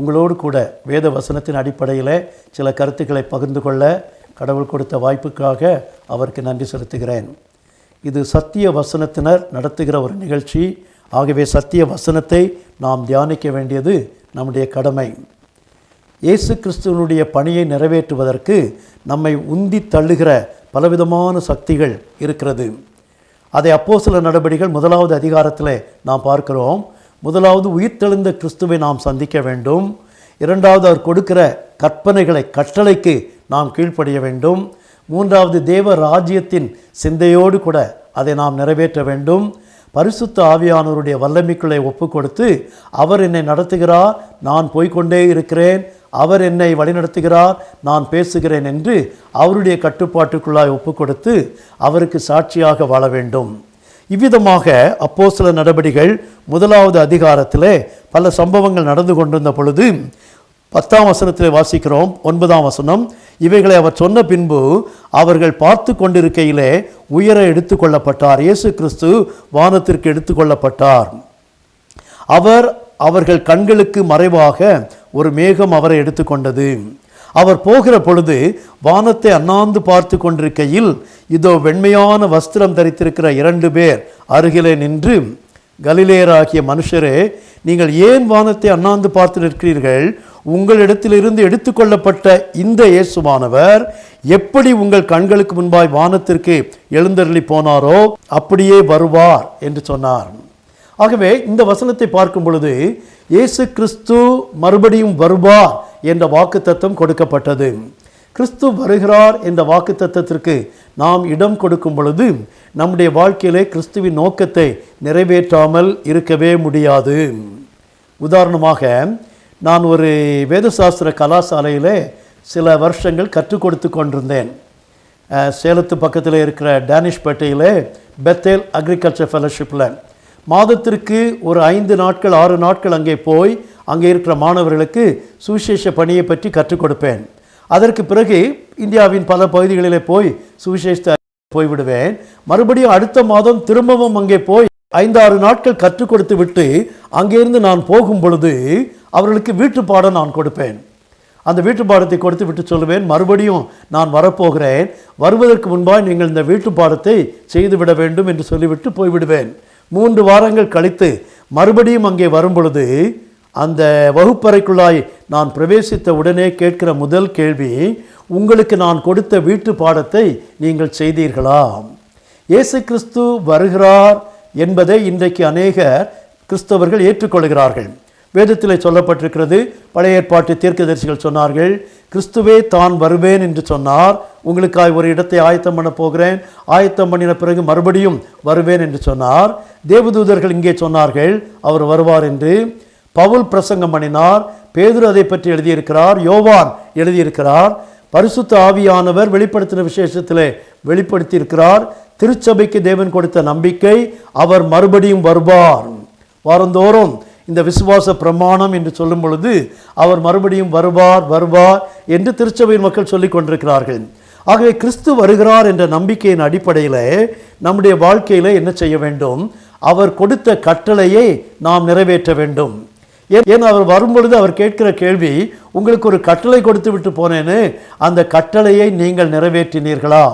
உங்களோடு கூட வேத வசனத்தின் அடிப்படையில் சில கருத்துக்களை பகிர்ந்து கொள்ள கடவுள் கொடுத்த வாய்ப்புக்காக அவருக்கு நன்றி செலுத்துகிறேன். இது சத்திய வசனத்தினர் நடத்துகிற ஒரு நிகழ்ச்சி. ஆகவே சத்திய வசனத்தை நாம் தியானிக்க வேண்டியது நம்முடைய கடமை. இயேசு கிறிஸ்துவனுடைய பணியை நிறைவேற்றுவதற்கு நம்மை உந்தி தள்ளுகிற பலவிதமான சக்திகள் இருக்கிறது. அதை அப்போ சில நடவடிக்கைகள் முதலாவது அதிகாரத்தில் நாம் பார்க்கிறோம். முதலாவது உயிர்த்தெழுந்த கிறிஸ்துவை நாம் சந்திக்க வேண்டும். இரண்டாவது அவர் கொடுக்கிற கற்பனைகளை கட்டளைக்கு நாம் கீழ்ப்படிய வேண்டும். மூன்றாவது தேவ ராஜ்யத்தின் சிந்தையோடு கூட அதை நாம் நிறைவேற்ற வேண்டும். பரிசுத்த ஆவியானவருடைய வல்லமைக்குள்ளே ஒப்பு கொடுத்து அவர் என்னை நடத்துகிறார் நான் போய்க்கொண்டே இருக்கிறேன். அவர் என்னை வழிநடத்துகிறார் நான் பேசுகிறேன் என்று அவருடைய கட்டுப்பாட்டுக்குள்ளாய் ஒப்பு கொடுத்து அவருக்கு சாட்சியாக வாழ வேண்டும். இவ்விதமாக அப்போ சில நடவடிக்கைகள் முதலாவது அதிகாரத்திலே பல சம்பவங்கள் நடந்து கொண்டிருந்த பொழுது பத்தாம் வசனத்தில் வாசிக்கிறோம் ஒன்பதாம் வசனம். இவைகளை அவர் சொன்ன பின்பு அவர்கள் பார்த்து கொண்டிருக்கையிலே உயர எடுத்துக்கொள்ளப்பட்டார் இயேசு கிறிஸ்து வானத்திற்கு எடுத்துக்கொள்ளப்பட்டார் அவர் அவர்கள் கண்களுக்கு மறைவாக ஒரு மேகம் அவரை எடுத்துக்கொண்டது அவர் போகிற பொழுது வானத்தை அண்ணாந்து பார்த்து கொண்டிருக்கையில் இதோ வெண்மையான வஸ்திரம் தரித்திருக்கிற இரண்டு பேர் அருகிலே நின்று கலிலேயராகிய மனுஷரே நீங்கள் ஏன் வானத்தை அண்ணாந்து பார்த்து நிற்கிறீர்கள்? உங்களிடத்திலிருந்து எடுத்துக்கொள்ளப்பட்ட இந்த இயேசுவானவர் எப்படி உங்கள் கண்களுக்கு முன்பாய் வானத்திற்கு எழுந்தருளி போனாரோ அப்படியே வருவார் என்று சொன்னார். ஆகவே இந்த வசனத்தை பார்க்கும் பொழுது இயேசு கிறிஸ்து மறுபடியும் வருவார் என்ற வாக்குத்தத்தம் கொடுக்கப்பட்டது. கிறிஸ்து வருகிறார் என்ற வாக்குத்தத்தத்திற்கு நாம் இடம் கொடுக்கும் பொழுது நம்முடைய வாழ்க்கையிலே கிறிஸ்துவின் நோக்கத்தை நிறைவேற்றாமல் இருக்கவே முடியாது. உதாரணமாக நான் ஒரு வேதசாஸ்திர கலாசாலையில் சில வருஷங்கள் கற்றுக் கொடுத்து கொண்டிருந்தேன். சேலத்து பக்கத்தில் இருக்கிற டேனிஷ்பேட்டையில் பெத்தேல் அக்ரிகல்ச்சர் ஃபெலோஷிப்பில் மாதத்திற்கு ஒரு ஐந்து நாட்கள் ஆறு நாட்கள் அங்கே போய் அங்கே இருக்கிற மாணவர்களுக்கு சுவிசேஷ பணியை பற்றி கற்றுக் கொடுப்பேன். அதற்கு பிறகு இந்தியாவின் பல பகுதிகளிலே போய் சுவிசேஷத்தை போய்விடுவேன். மறுபடியும் அடுத்த மாதம் திரும்பவும் அங்கே போய் ஐந்தாறு நாட்கள் கற்றுக் கொடுத்து விட்டு அங்கேருந்து நான் போகும் பொழுது அவர்களுக்கு வீட்டு பாடம் நான் கொடுப்பேன். அந்த வீட்டு பாடத்தை கொடுத்து விட்டு சொல்லுவேன். மறுபடியும் நான் வரப்போகிறேன். வருவதற்கு முன்பாக நீங்கள் இந்த வீட்டு பாடத்தை செய்துவிட வேண்டும் என்று சொல்லிவிட்டு போய்விடுவேன். மூன்று வாரங்கள் கழித்து மறுபடியும் அங்கே வரும்பொழுது அந்த வகுப்பறைக்குள்ளாய் நான் பிரவேசித்த உடனே கேட்கிற முதல் கேள்வி உங்களுக்கு நான் கொடுத்த வீட்டு பாடத்தை நீங்கள் செய்தீர்களா? இயேசு கிறிஸ்து வருகிறார் என்பதை இன்றைக்கு அநேகர் கிறிஸ்தவர்கள் ஏற்றுக்கொள்கிறார்கள். வேதத்தில் சொல்லப்பட்டிருக்கிறது பழைய ஏற்பாட்டு தீர்க்கதரிசிகள் சொன்னார்கள் கிறிஸ்துவே தான் வருவேன் என்று சொன்னார். உங்களுக்காய் ஒரு இடத்தை ஆயத்தம் பண்ண போகிறேன். ஆயத்தம் பண்ணின பிறகு மறுபடியும் வருவேன் என்று சொன்னார். தேவதூதர்கள் இங்கே சொன்னார்கள் அவர் வருவார் என்று. பவுல் பிரசங்கம் பண்ணினார். பேதுரு அதை பற்றி எழுதியிருக்கிறார் யோவான் எழுதியிருக்கிறார். பரிசுத்த ஆவியானவர் வெளிப்படுத்தின விசேஷத்தில் வெளிப்படுத்தியிருக்கிறார். திருச்சபைக்கு தேவன் கொடுத்த நம்பிக்கை அவர் மறுபடியும் வருவார். வாரந்தோறும் இந்த விசுவாச பிரமாணம் என்று சொல்லும் பொழுது அவர் மறுபடியும் வருவார் வருவார் என்று திருச்சபையின் மக்கள் சொல்லிக் கொண்டிருக்கிறார்கள். ஆகவே கிறிஸ்து வருகிறார் என்ற நம்பிக்கையின் அடிப்படையில் நம்முடைய வாழ்க்கையில் என்ன செய்ய வேண்டும்? அவர் கொடுத்த கட்டளையை நாம் நிறைவேற்ற வேண்டும். ஏன் ஏன் அவர் வரும்பொழுது அவர் கேட்கிற கேள்வி உங்களுக்கு ஒரு கட்டளை கொடுத்து விட்டு போனேன்னு அந்த கட்டளையை நீங்கள் நிறைவேற்றினீர்களா?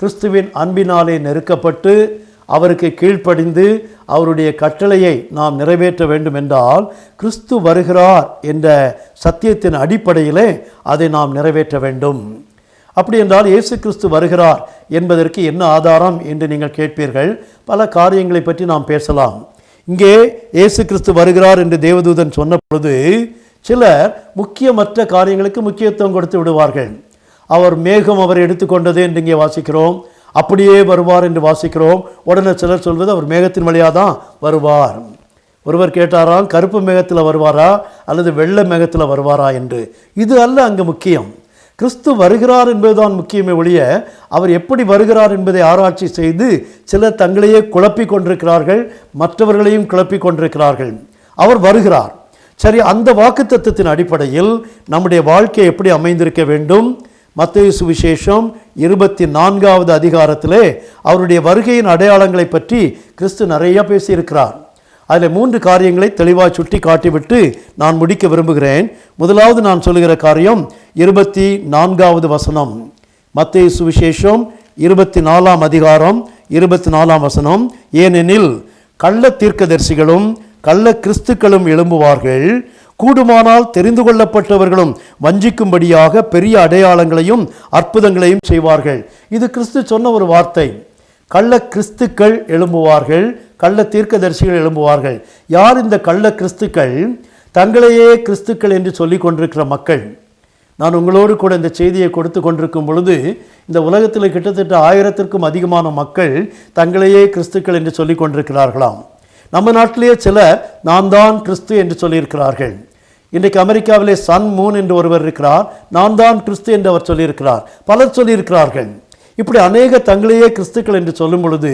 கிறிஸ்துவின் அன்பினாலே நெருக்கப்பட்டு அவருக்கு கீழ்ப்படிந்து அவருடைய கட்டளையை நாம் நிறைவேற்ற வேண்டும் என்றால் கிறிஸ்து வருகிறார் என்ற சத்தியத்தின் அடிப்படையிலே அதை நாம் நிறைவேற்ற வேண்டும். அப்படி என்றால் இயேசு கிறிஸ்து வருகிறார் என்பதற்கு என்ன ஆதாரம் என்று நீங்கள் கேட்பீர்கள். பல காரியங்களை பற்றி நாம் பேசலாம். இங்கே இயேசு கிறிஸ்து வருகிறார் என்று தேவதூதன் சொன்ன பொழுது சிலர் முக்கியமற்ற காரியங்களுக்கு முக்கியத்துவம் கொடுத்து விடுவார்கள். அவர் மேகம் அவர் எடுத்துக்கொண்டது என்று இங்கே வாசிக்கிறோம். அப்படியே வருவார் என்று வாசிக்கிறோம். உடனே சிலர் சொல்வது அவர் மேகத்தின் வழியாக தான் வருவார். ஒருவர் கேட்டாராம் கருப்பு மேகத்தில் வருவாரா? அல்லது வெள்ளை மேகத்தில் வருவாரா? என்று. இது அல்ல அங்கு முக்கியம். கிறிஸ்து வருகிறார் என்பதுதான் முக்கியமே ஒழிய அவர் எப்படி வருகிறார் என்பதை ஆராய்ச்சி செய்து சிலர் தங்களையே குழப்பிக் கொண்டிருக்கிறார்கள் மற்றவர்களையும் குழப்பிக் கொண்டிருக்கிறார்கள். அவர் வருகிறார். சரி அந்த வாக்குத்தத்தத்தின் அடிப்படையில் நம்முடைய வாழ்க்கை எப்படி அமைந்திருக்க வேண்டும்? மத்திய சுவிசேஷம் இருபத்தி நான்காவது அதிகாரத்திலே அவருடைய வருகையின் அடையாளங்களை பற்றி கிறிஸ்து நிறைய பேசியிருக்கிறார். அதில் மூன்று காரியங்களை தெளிவாக சுட்டி காட்டிவிட்டு நான் முடிக்க விரும்புகிறேன். முதலாவது நான் சொல்லுகிற காரியம் இருபத்தி நான்காவது வசனம். மத்திய சுவிசேஷம் இருபத்தி நாலாம் அதிகாரம் இருபத்தி நாலாம் வசனம். ஏனெனில் கள்ள தீர்க்கதரிசிகளும் கள்ள கிறிஸ்துக்களும் எழும்புவார்கள். கூடுமானால் தெரிந்து கொள்ளப்பட்டவர்களும் வஞ்சிக்கும்படியாக பெரிய அடையாளங்களையும் அற்புதங்களையும் செய்வார்கள். இது கிறிஸ்து சொன்ன ஒரு வார்த்தை. கள்ள கிறிஸ்துக்கள் எழும்புவார்கள் கள்ள தீர்க்கதரிசிகள் எழும்புவார்கள். யார் இந்த கள்ள கிறிஸ்துக்கள்? தங்களையே கிறிஸ்துக்கள் என்று சொல்லி கொண்டிருக்கிற மக்கள். நான் உங்களோடு கூட இந்த செய்தியை கொடுத்து கொண்டிருக்கும் பொழுது இந்த உலகத்தில் கிட்டத்தட்ட ஆயிரத்திற்கும் அதிகமான மக்கள் தங்களையே கிறிஸ்துக்கள் என்று சொல்லி கொண்டிருக்கிறார்களாம். நம்ம நாட்டிலேயே சில நான் தான் கிறிஸ்து என்று சொல்லியிருக்கிறார்கள். இன்றைக்கு அமெரிக்காவிலே சன் மூன் என்று ஒருவர் இருக்கிறார். நான் தான் கிறிஸ்து என்று அவர் சொல்லியிருக்கிறார். பலர் சொல்லியிருக்கிறார்கள். இப்படி அநேக தங்களையே கிறிஸ்துக்கள் என்று சொல்லும் பொழுது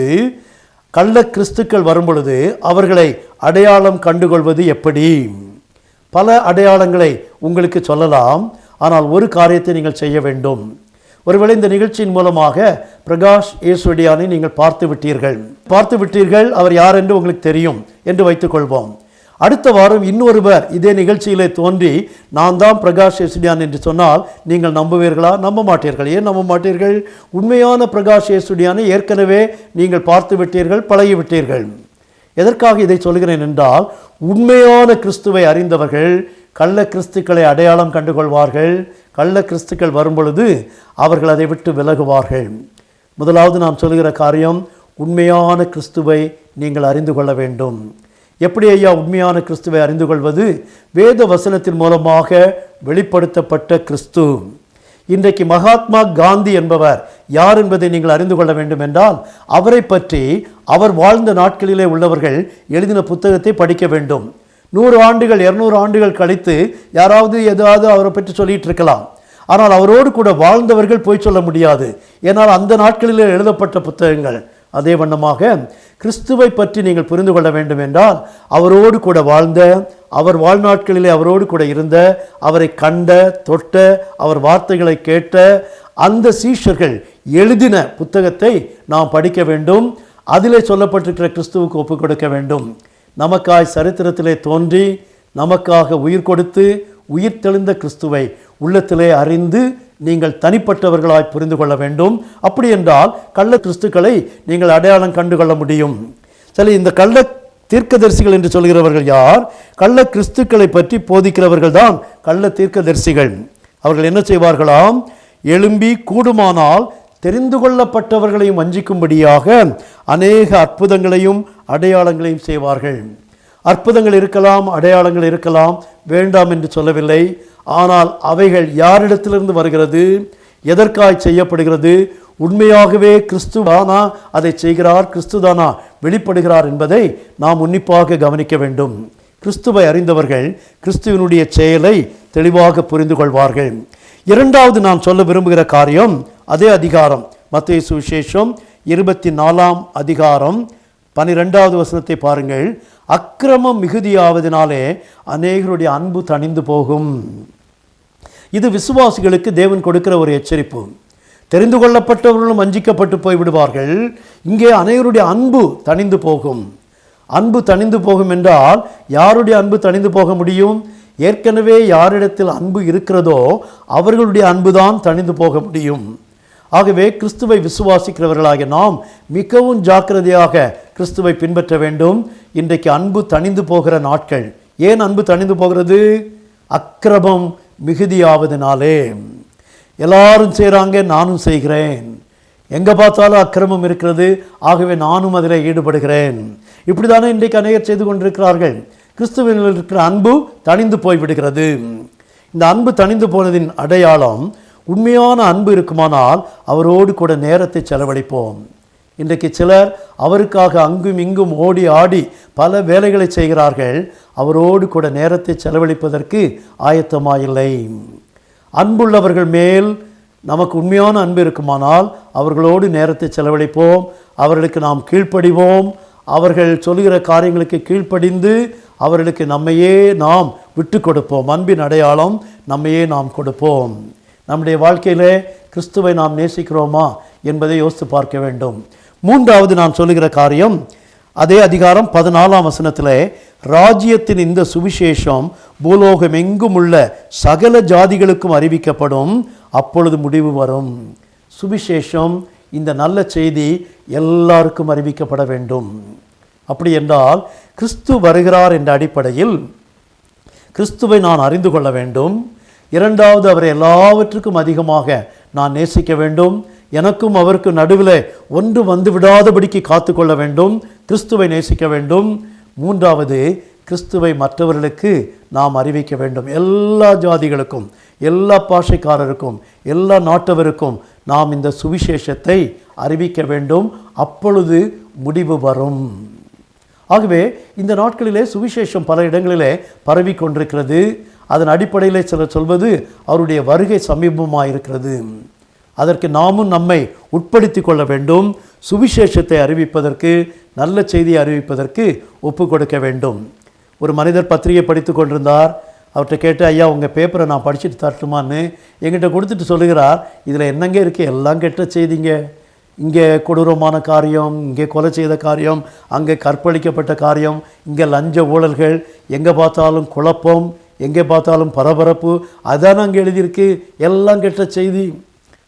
கள்ள கிறிஸ்துக்கள் வரும் பொழுது அவர்களை அடையாளம் கண்டுகொள்வது எப்படி? பல அடையாளங்களை உங்களுக்கு சொல்லலாம். ஆனால் ஒரு காரியத்தை நீங்கள் செய்ய வேண்டும். ஒருவேளை இந்த நிகழ்ச்சியின் மூலமாக பிரகாஷ் ஏசுவடியானை நீங்கள் பார்த்து விட்டீர்கள். பார்த்து விட்டீர்கள் அவர் யார் என்று உங்களுக்கு தெரியும் என்று வைத்துக்கொள்வோம் அடுத்த வாரம் இன்னொருவர் இதே நிகழ்ச்சியிலே தோன்றி நான் தான் பிரகாஷ் ஏசுடியான் என்று சொன்னால் நீங்கள் நம்புவீர்களா? நம்ப மாட்டீர்கள். ஏன் நம்ப மாட்டீர்கள்? உண்மையான பிரகாஷ் ஏசுடியானை ஏற்கனவே நீங்கள் பார்த்து விட்டீர்கள் பழகி விட்டீர்கள். எதற்காக இதை சொல்கிறேன் என்றால் உண்மையான கிறிஸ்துவை அறிந்தவர்கள் கள்ள கிறிஸ்துக்களை அடையாளம் கண்டுகொள்வார்கள். கள்ள கிறிஸ்துக்கள் வரும்பொழுது அவர்கள் அதை விட்டு விலகுவார்கள். முதலாவது நாம் சொல்கிற காரியம் உண்மையான கிறிஸ்துவை நீங்கள் அறிந்து கொள்ள வேண்டும். எப்படி ஐயா உண்மையான கிறிஸ்துவை அறிந்து கொள்வது? வேத வசனத்தின் மூலமாக வெளிப்படுத்தப்பட்ட கிறிஸ்து. இன்றைக்கு மகாத்மா காந்தி என்பவர் யார் என்பதை நீங்கள் அறிந்து கொள்ள வேண்டும் என்றால் அவரை பற்றி அவர் வாழ்ந்த நாட்களிலே உள்ளவர்கள் எழுதின புத்தகத்தை படிக்க வேண்டும். நூறு ஆண்டுகள் இரநூறு ஆண்டுகள் கழித்து யாராவது ஏதாவது அவரை பற்றி சொல்லிட்டு இருக்கலாம். ஆனால் அவரோடு கூட வாழ்ந்தவர்கள் போய் சொல்ல முடியாது. ஏனால் அந்த நாட்களிலே எழுதப்பட்ட புத்தகங்கள் அதே வண்ணமாக கிறிஸ்துவை பற்றி நீங்கள் புரிந்து கொள்ள வேண்டும் என்றால் அவரோடு கூட வாழ்ந்த அவர் வாழ்நாட்களிலே அவரோடு கூட இருந்த அவரை கண்ட தொட்ட அவர் வார்த்தைகளை கேட்ட அந்த சீஷர்கள் எழுதின புத்தகத்தை நாம் படிக்க வேண்டும். அதிலே சொல்லப்பட்டிருக்கிற கிறிஸ்துவுக்கு ஒப்புக் கொடுக்க வேண்டும். நமக்காய் சரித்திரத்திலே தோன்றி நமக்காக உயிர் கொடுத்து உயிர் தெளிந்த கிறிஸ்துவை உள்ளத்திலே அறிந்து நீங்கள் தனிப்பட்டவர்களாய் புரிந்து கொள்ள வேண்டும். அப்படி என்றால் கள்ள கிறிஸ்துக்களை நீங்கள் அடையாளம் கண்டு கொள்ள முடியும். சரி இந்த கள்ள தீர்க்கதரிசிகள் என்று சொல்கிறவர்கள் யார்? கள்ள கிறிஸ்துக்களை பற்றி போதிக்கிறவர்கள் தான் கள்ள தீர்க்கதரிசிகள். அவர்கள் என்ன செய்வார்களாம்? எழும்பி கூடுமானால் தெரிந்து கொள்ளப்பட்டவர்களையும் வஞ்சிக்கும்படியாக அநேக அற்புதங்களையும் அடையாளங்களையும் செய்வார்கள். அற்புதங்கள் இருக்கலாம் அடையாளங்கள் இருக்கலாம் வேண்டாம் என்று சொல்லவில்லை. ஆனால் அவைகள் யாரிடத்திலிருந்து வருகிறது? எதற்காய் செய்யப்படுகிறது? உண்மையாகவே கிறிஸ்துவானா அதை செய்கிறார் கிறிஸ்துதானா வெளிப்படுகிறார் என்பதை நாம் உன்னிப்பாக கவனிக்க வேண்டும். கிறிஸ்துவை அறிந்தவர்கள் கிறிஸ்துவனுடைய செயலை தெளிவாக புரிந்து கொள்வார்கள். இரண்டாவது நான் சொல்ல விரும்புகிற காரியம் அதே அதிகாரம். மத்திய சுவிசேஷம் இருபத்தி நாலாம் அதிகாரம் பனிரெண்டாவது வசனத்தை பாருங்கள். அக்கிரமம் மிகுதியாவதினாலே அநேகருடைய அன்பு தணிந்து போகும். இது விசுவாசிகளுக்கு தேவன் கொடுக்கிற ஒரு எச்சரிப்பு. தெரிந்து கொள்ளப்பட்டவர்களும் வஞ்சிக்கப்பட்டு போய் விடுவார்கள் இங்கே அனைவருடைய அன்பு தணிந்து போகும். அன்பு தணிந்து போகும் என்றால் யாருடைய அன்பு தணிந்து போக முடியும்? ஏற்கனவே யாரிடத்தில் அன்பு இருக்கிறதோ அவர்களுடைய அன்புதான் தணிந்து போக முடியும். ஆகவே கிறிஸ்துவை விசுவாசிக்கிறவர்களாகிய நாம் மிகவும் ஜாக்கிரதையாக கிறிஸ்துவை பின்பற்ற வேண்டும். இன்றைக்கு அன்பு தணிந்து போகிற நாட்கள். ஏன் அன்பு தணிந்து போகிறது? அக்கிரமம் மிகுதியாவதுனாலே எல்லாரும் செய்கிறாங்க நானும் செய்கிறேன். எங்கே பார்த்தாலும் அக்கிரமம் இருக்கிறது. ஆகவே நானும் அதில் ஈடுபடுகிறேன். இப்படி தானே இன்றைக்கு அநேகர் செய்து கொண்டிருக்கிறார்கள். கிறிஸ்துவில் இருக்கிற அன்பு தணிந்து போய்விடுகிறது. இந்த அன்பு தணிந்து போனதின் அடையாளம் உண்மையான அன்பு இருக்குமானால் அவரோடு கூட நேரத்தை செலவழிப்போம். இன்றைக்கு சிலர் அவருக்காக அங்கும் இங்கும் ஓடி ஆடி பல வேலைகளை செய்கிறார்கள். அவரோடு கூட நேரத்தை செலவழிப்பதற்கு ஆயத்தமாயில்லை. அன்புள்ளவர்கள் மேல் நமக்கு உண்மையான அன்பு இருக்குமானால் அவர்களோடு நேரத்தை செலவழிப்போம். அவர்களுக்கு நாம் கீழ்ப்படிவோம். அவர்கள் சொல்கிற காரியங்களுக்கு கீழ்ப்படிந்து அவர்களுக்கு நம்மையே நாம் விட்டு கொடுப்போம். அன்பின் அடையாளம் நம்மையே நாம் கொடுப்போம். நம்முடைய வாழ்க்கையிலே கிறிஸ்துவை நாம் நேசிக்கிறோமா என்பதை யோசித்து பார்க்க வேண்டும். மூன்றாவது நான் சொல்லுகிற காரியம் அதே அதிகாரம் பதினாலாம் வசனத்தில் ராஜ்யத்தின் இந்த சுவிசேஷம் பூலோகம் எங்கும் உள்ள சகல ஜாதிகளுக்கும் அறிவிக்கப்படும் அப்பொழுது முடிவு வரும். சுவிசேஷம் இந்த நல்ல செய்தி எல்லாருக்கும் அறிவிக்கப்பட வேண்டும். அப்படி என்றால் கிறிஸ்து வருகிறார் என்ற அடிப்படையில் கிறிஸ்துவை நான் அறிந்து கொள்ள வேண்டும். இரண்டாவது அவரை எல்லாவற்றுக்கும் அதிகமாக நான் நேசிக்க வேண்டும். எனக்கும் அவருக்கு நடுவில் ஒன்று வந்து விடாதபடிக்கு காத்துக்கொள்ள வேண்டும். கிறிஸ்துவை நேசிக்க வேண்டும். மூன்றாவது கிறிஸ்துவை மற்றவர்களுக்கு நாம் அறிவிக்க வேண்டும். எல்லா ஜாதிகளுக்கும் எல்லா பாஷைக்காரருக்கும் எல்லா நாட்டவருக்கும் நாம் இந்த சுவிசேஷத்தை அறிவிக்க வேண்டும். அப்பொழுது முடிவு வரும். ஆகவே இந்த நாட்களிலே சுவிசேஷம் பல இடங்களிலே பரவி கொண்டிருக்கிறது அதன் அடிப்படையில் சிலர் சொல்வது அவருடைய வருகை சமீபமாக இருக்கிறது அதற்கு நாமும் நம்மை உட்படுத்தி கொள்ள வேண்டும். சுவிசேஷத்தை அறிவிப்பதற்கு நல்ல செய்தியை அறிவிப்பதற்கு ஒப்பு கொடுக்க வேண்டும். ஒரு மனிதர் பத்திரிகை படித்து கொண்டிருந்தார். அவர்கிட்ட கேட்டு ஐயா உங்கள் பேப்பரை நான் படிச்சுட்டு தரட்டுமான்னு? எங்கிட்ட கொடுத்துட்டு சொல்லுகிறார். இதில் என்னங்க இருக்குது எல்லாம் கெட்ட செய்திங்க. இங்கே கொடூரமான காரியம் இங்கே கொலை செய்த காரியம் அங்கே கற்பழிக்கப்பட்ட காரியம் இங்கே லஞ்ச ஊழல்கள் எங்கே பார்த்தாலும் குழப்பம் எங்கே பார்த்தாலும் பரபரப்பு அதான் அங்கே எழுதியிருக்கு எல்லாம் கெட்ட செய்தி.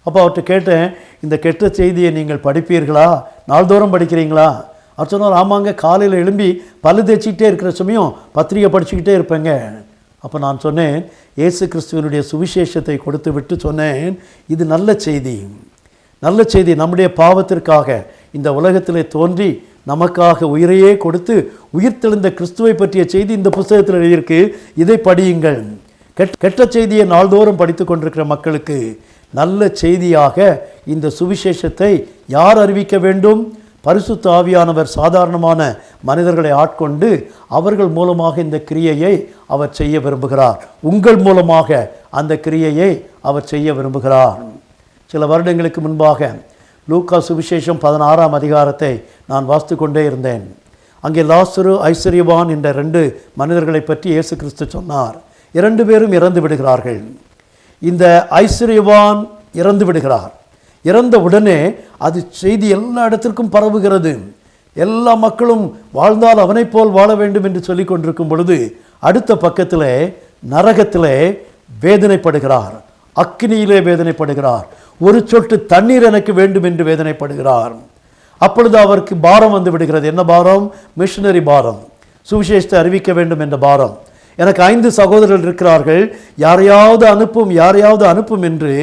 அப்போ அவர்கிட்ட கேட்டேன் இந்த கெட்ட செய்தியை நீங்கள் படிப்பீர்களா? நாள்தோறும் படிக்கிறீங்களா? அவர் சொன்னார் ஆமாங்க காலையில் எழும்பி பல்லு தேய்ச்சிக்கிட்டே இருக்கிற சமயம் பத்திரிகை படிச்சுக்கிட்டே இருப்பேங்க. அப்போ நான் சொன்னேன் இயேசு கிறிஸ்துவனுடைய சுவிசேஷத்தை கொடுத்து விட்டு சொன்னேன் இது நல்ல செய்தி. நல்ல செய்தி நம்முடைய பாவத்திற்காக இந்த உலகத்திலே தோன்றி நமக்காக உயிரையே கொடுத்து உயிர்த்தெழுந்த கிறிஸ்துவை பற்றிய செய்தி இந்த புஸ்தகத்தில் எழுதியிருக்கு. இதை படியுங்கள். கெட் கெட்ட செய்தியை நாள்தோறும் படித்து கொண்டிருக்கிற மக்களுக்கு நல்ல செய்தியாக இந்த சுவிசேஷத்தை யார் அறிவிக்க வேண்டும்? பரிசுத்த ஆவியானவர் சாதாரணமான மனிதர்களை ஆட்கொண்டு அவர்கள் மூலமாக இந்த கிரியையை அவர் செய்ய விரும்புகிறார். உங்கள் மூலமாக அந்த கிரியையை அவர் செய்ய விரும்புகிறார். சில வருடங்களுக்கு முன்பாக லூக்கா சுவிசேஷம் பதினாறாம் அதிகாரத்தை நான் வாசித்து கொண்டே இருந்தேன். அங்கே லாசுரு ஐஸ்வர்யவான் என்ற ரெண்டு மனிதர்களை பற்றி இயேசு கிறிஸ்து சொன்னார். இரண்டு பேரும் இறந்து விடுகிறார்கள். இந்த ஐஸ்வர்யவான் இறந்து விடுகிறார். இறந்த உடனே அது செய்தி எல்லா இடத்திற்கும் பரவுகிறது. எல்லா மக்களும் வாழ்ந்தால் அவனைப் போல் வாழ வேண்டும் என்று சொல்லி கொண்டிருக்கும் பொழுது அடுத்த பக்கத்திலே நரகத்திலே வேதனைப்படுகிறார். அக்னியிலே வேதனைப்படுகிறார். ஒரு சொட்டு தண்ணீர் எனக்கு வேண்டும் என்று வேதனைப்படுகிறார். அப்பொழுது அவருக்கு பாரம் வந்து விடுகிறது. என்ன பாரம்? மிஷினரி பாரம். சுவிசேஷத்தை அறிவிக்க வேண்டும் என்ற பாரம். எனக்கு ஐந்து சகோதரர்கள் இருக்கிறார்கள். யாரையாவது அனுப்பும் யாரையாவது அனுப்பும் என்று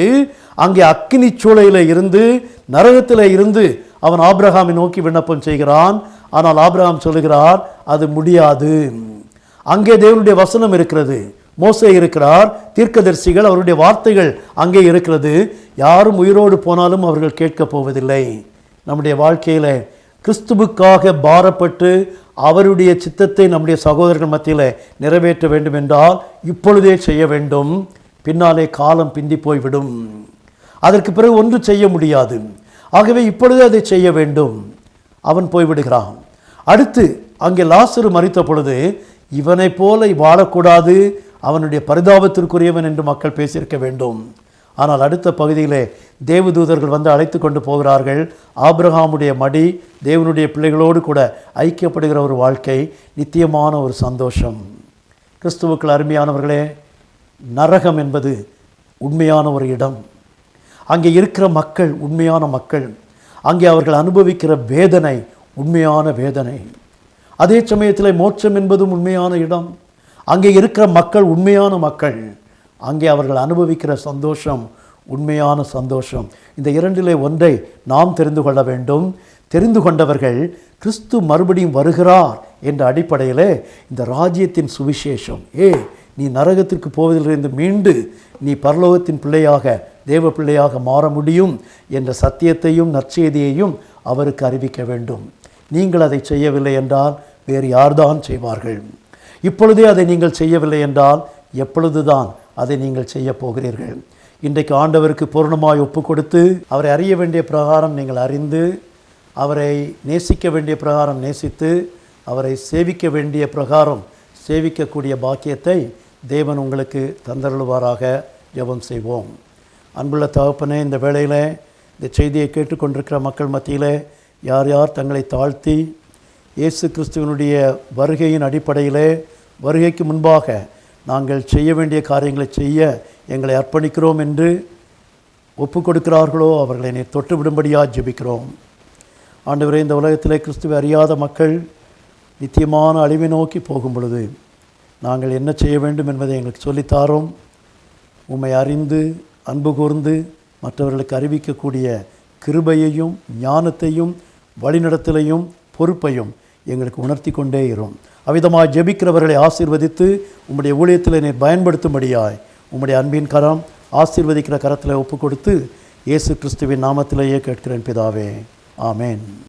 அங்கே அக்கினி சூளையில் இருந்து நரகத்தில் இருந்து அவன் ஆப்ரஹாமை நோக்கி விண்ணப்பம் செய்கிறான். ஆனால் ஆப்ரஹாம் சொல்லுகிறார் அது முடியாது. அங்கே தேவனுடைய வசனம் இருக்கிறது. மோசே இருக்கிறார் தீர்க்கதரிசிகள் அவருடைய வார்த்தைகள் அங்கே இருக்கிறது. யாரும் உயிரோடு போனாலும் அவர்கள் கேட்கப் போவதில்லை. நம்முடைய வாழ்க்கையில் கிறிஸ்துவுக்காக பாரப்பட்டு அவருடைய சித்தத்தை நம்முடைய சகோதரர்கள் மத்தியில் நிறைவேற்ற வேண்டும் என்றால் இப்பொழுதே செய்ய வேண்டும். பின்னாலே காலம் பிந்தி போய்விடும். அதற்கு பிறகு ஒன்று செய்ய முடியாது. ஆகவே இப்பொழுதே அதை செய்ய வேண்டும். அவன் போய்விடுகிறான். அடுத்து அங்கே லாசரு மறித்த பொழுது இவனைப் போல வாழக்கூடாது. அவனுடைய பரிதாபத்திற்குரியவன் என்று மக்கள் பேசியிருக்க வேண்டும். ஆனால் அடுத்த பகுதியிலே தேவதூதர்கள் வந்து அழைத்து கொண்டு போகிறார்கள். ஆப்ரஹாமுடைய மடி தேவனுடைய பிள்ளைகளோடு கூட ஐக்கியப்படுகிற ஒரு வாழ்க்கை நித்தியமான ஒரு சந்தோஷம். கிறிஸ்துவுக்கள் அருமையானவர்களே நரகம் என்பது உண்மையான ஒரு இடம். அங்கே இருக்கிற மக்கள் உண்மையான மக்கள். அங்கே அவர்கள் அனுபவிக்கிற வேதனை உண்மையான வேதனை. அதே சமயத்தில் மோட்சம் என்பதும் உண்மையான இடம். அங்கே இருக்கிற மக்கள் உண்மையான மக்கள். அங்கே அவர்கள் அனுபவிக்கிற சந்தோஷம் உண்மையான சந்தோஷம். இந்த இரண்டிலே ஒன்றை நாம் தெரிந்து கொள்ள வேண்டும். தெரிந்து கொண்டவர்கள் கிறிஸ்து மறுபடியும் வருகிறார் என்ற அடிப்படையிலே இந்த ராஜ்யத்தின் சுவிசேஷம். ஏ நீ நரகத்திற்கு போவதிலிருந்து மீண்டு நீ பரலோகத்தின் பிள்ளையாக தேவ பிள்ளையாக மாற முடியும் என்ற சத்தியத்தையும் நற்செய்தியையும் அவருக்கு அறிவிக்க வேண்டும். நீங்கள் அதை செய்யவில்லை என்றால் வேறு யார்தான் செய்வார்கள்? இப்பொழுதே அதை நீங்கள் செய்யவில்லை என்றால் எப்பொழுதுதான் அதை நீங்கள் செய்ய போகிறீர்கள்? இன்றைக்கு ஆண்டவருக்கு பூர்ணமாய் ஒப்பு கொடுத்து அவரை அறிய வேண்டிய பிரகாரம் நீங்கள் அறிந்து அவரை நேசிக்க வேண்டிய பிரகாரம் நேசித்து அவரை சேவிக்க வேண்டிய பிரகாரம் சேவிக்கக்கூடிய பாக்கியத்தை தேவன் உங்களுக்கு தந்தருள்வாராக ஜெபம் செய்வோம். அன்புள்ள தகப்பனே இந்த வேளையில் இந்த செய்தியை கேட்டுக்கொண்டிருக்கிற மக்கள் மத்தியில் யார் யார் தங்களை தாழ்த்தி இயேசு கிறிஸ்துவனுடைய வருகையின் அடிப்படையிலே வருகைக்கு முன்பாக நாங்கள் செய்ய வேண்டிய காரியங்களை செய்ய எங்களை அர்ப்பணிக்கிறோம் என்று ஒப்பு கொடுக்கிறார்களோ அவர்களை நீ தொட்டு விடும்படியாக ஜெபிக்கிறோம். ஆண்டவரே இந்த உலகத்திலே கிறிஸ்துவை அறியாத மக்கள் நித்தியமான அழிவை நோக்கி போகும் பொழுது நாங்கள் என்ன செய்ய வேண்டும் என்பதை எங்களுக்கு சொல்லித்தாரோம். உம்மை அறிந்து அன்பு கூர்ந்து மற்றவர்களுக்கு அறிவிக்கக்கூடிய கிருபையையும் ஞானத்தையும் வழிநடத்தலையும் பொறுப்பையும் எங்களுக்கு உணர்த்தி கொண்டே இரும். அவ்விதமாக ஜெபிக்கிறவர்களை ஆசீர்வதித்து உம்முடைய ஊழியத்தில் நீர் பயன்படுத்தும்படியாய் உம்முடைய அன்பின் கரம் ஆசீர்வதிக்கிற கரத்தில் ஒப்பு கொடுத்து இயேசு கிறிஸ்துவின் நாமத்திலேயே கேட்கிறேன் பிதாவே. ஆமேன்.